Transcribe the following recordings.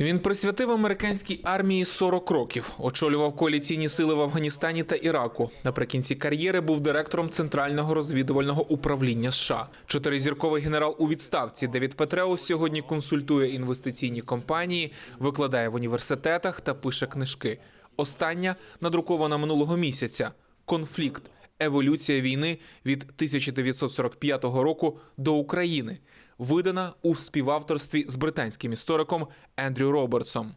Він присвятив американській армії 40 років, очолював коаліційні сили в Афганістані та Іраку. Наприкінці кар'єри був директором центрального розвідувального управління США. Чотиризірковий генерал у відставці Девід Петреус сьогодні консультує інвестиційні компанії, викладає в університетах та пише книжки. Остання надрукована минулого місяця. Конфлікт. Еволюція війни від 1945 року до України, видана у співавторстві з британським істориком Ендрю Робертсом.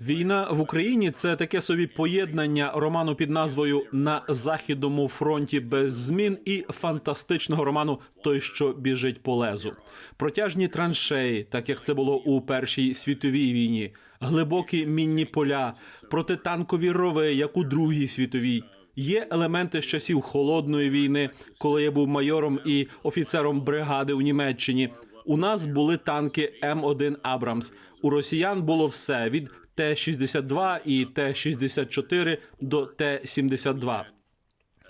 Війна в Україні це таке собі поєднання роману під назвою На західному фронті без змін і фантастичного роману Той, що біжить по лезу. Протяжні траншеї, так як це було у Першій світовій війні, глибокі мінні поля, протитанкові рови, як у Другій світовій. Є елементи з часів холодної війни, коли я був майором і офіцером бригади у Німеччині. У нас були танки М1 Абрамс. У росіян було все від Т-62 і Т-64 до Т-72.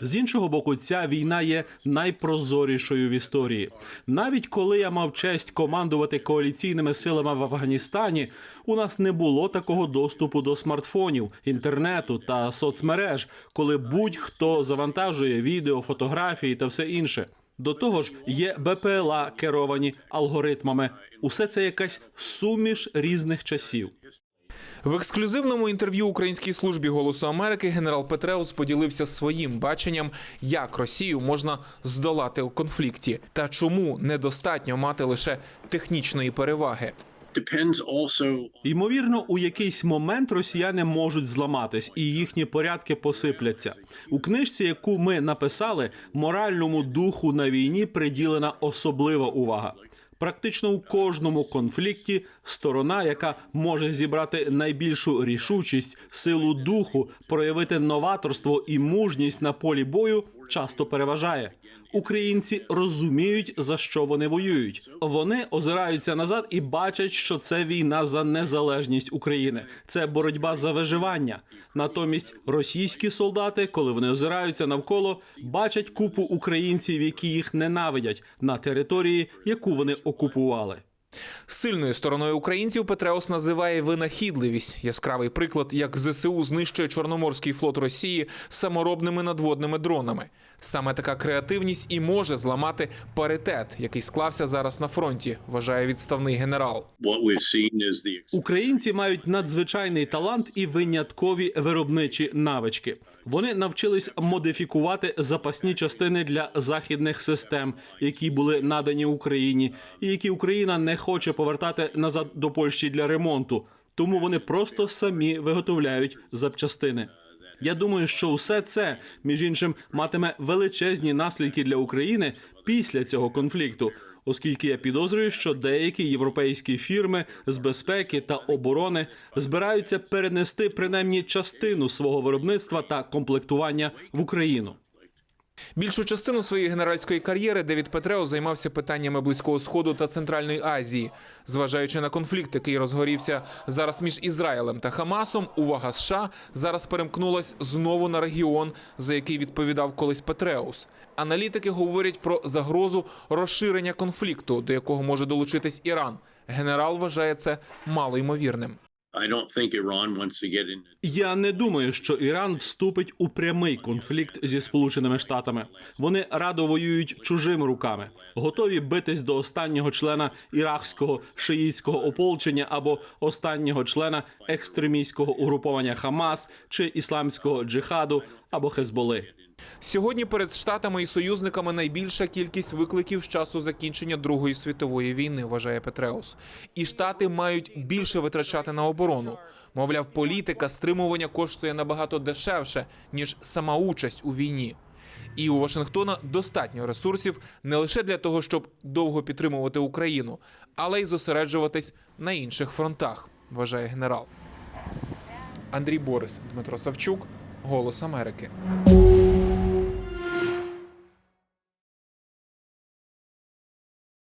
З іншого боку, ця війна є найпрозорішою в історії. Навіть коли я мав честь командувати коаліційними силами в Афганістані, у нас не було такого доступу до смартфонів, інтернету та соцмереж, коли будь-хто завантажує відео, фотографії та все інше. До того ж, є БПЛА керовані алгоритмами. Усе це якась суміш різних часів. В ексклюзивному інтерв'ю Українській службі голосу Америки генерал Петреус поділився своїм баченням, як Росію можна здолати у конфлікті, та чому недостатньо мати лише технічної переваги. Ймовірно, у якийсь момент росіяни можуть зламатись, і їхні порядки посипляться. У книжці, яку ми написали, моральному духу на війні приділена особлива увага. Практично у кожному конфлікті сторона, яка може зібрати найбільшу рішучість, силу духу, проявити новаторство і мужність на полі бою, часто переважає. Українці розуміють за що вони воюють. Вони озираються назад і бачать, що це війна за незалежність України, це боротьба за виживання. Натомість російські солдати, коли вони озираються навколо, бачать купу українців, які їх ненавидять на території, яку вони окупували. Сильною стороною українців Петреус називає винахідливість. Яскравий приклад, як ЗСУ знищує Чорноморський флот Росії саморобними надводними дронами. Саме така креативність і може зламати паритет, який склався зараз на фронті, вважає відставний генерал. Українці мають надзвичайний талант і виняткові виробничі навички. Вони навчились модифікувати запасні частини для західних систем, які були надані Україні, і які Україна не хоче повертати назад до Польщі для ремонту. Тому вони просто самі виготовляють запчастини. Я думаю, що все це, між іншим, матиме величезні наслідки для України після цього конфлікту, оскільки я підозрюю, що деякі європейські фірми з безпеки та оборони збираються перенести принаймні частину свого виробництва та комплектування в Україну. Більшу частину своєї генеральської кар'єри Девід Петрео займався питаннями близького сходу та Центральної Азії, зважаючи на конфлікт, який розгорівся зараз між Ізраїлем та Хамасом. Увага США зараз перемкнулась знову на регіон, за який відповідав колись Петреус. Аналітики говорять про загрозу розширення конфлікту, до якого може долучитись Іран. Генерал вважає це малоймовірним. Я не думаю, що Іран вступить у прямий конфлікт зі Сполученими Штатами. Вони радо воюють чужими руками, готові битись до останнього члена іракського шиїтського ополчення або останнього члена екстремістського угруповання Хамас чи ісламського джихаду або Хезболи. Сьогодні перед штатами і союзниками найбільша кількість викликів з часу закінчення Другої світової війни, вважає Петреус. І штати мають більше витрачати на оборону. Мовляв, політика стримування коштує набагато дешевше ніж сама участь у війні. І у Вашингтона достатньо ресурсів не лише для того, щоб довго підтримувати Україну, але й зосереджуватись на інших фронтах, вважає генерал. Андрій Борис, Дмитро Савчук, Голос Америки.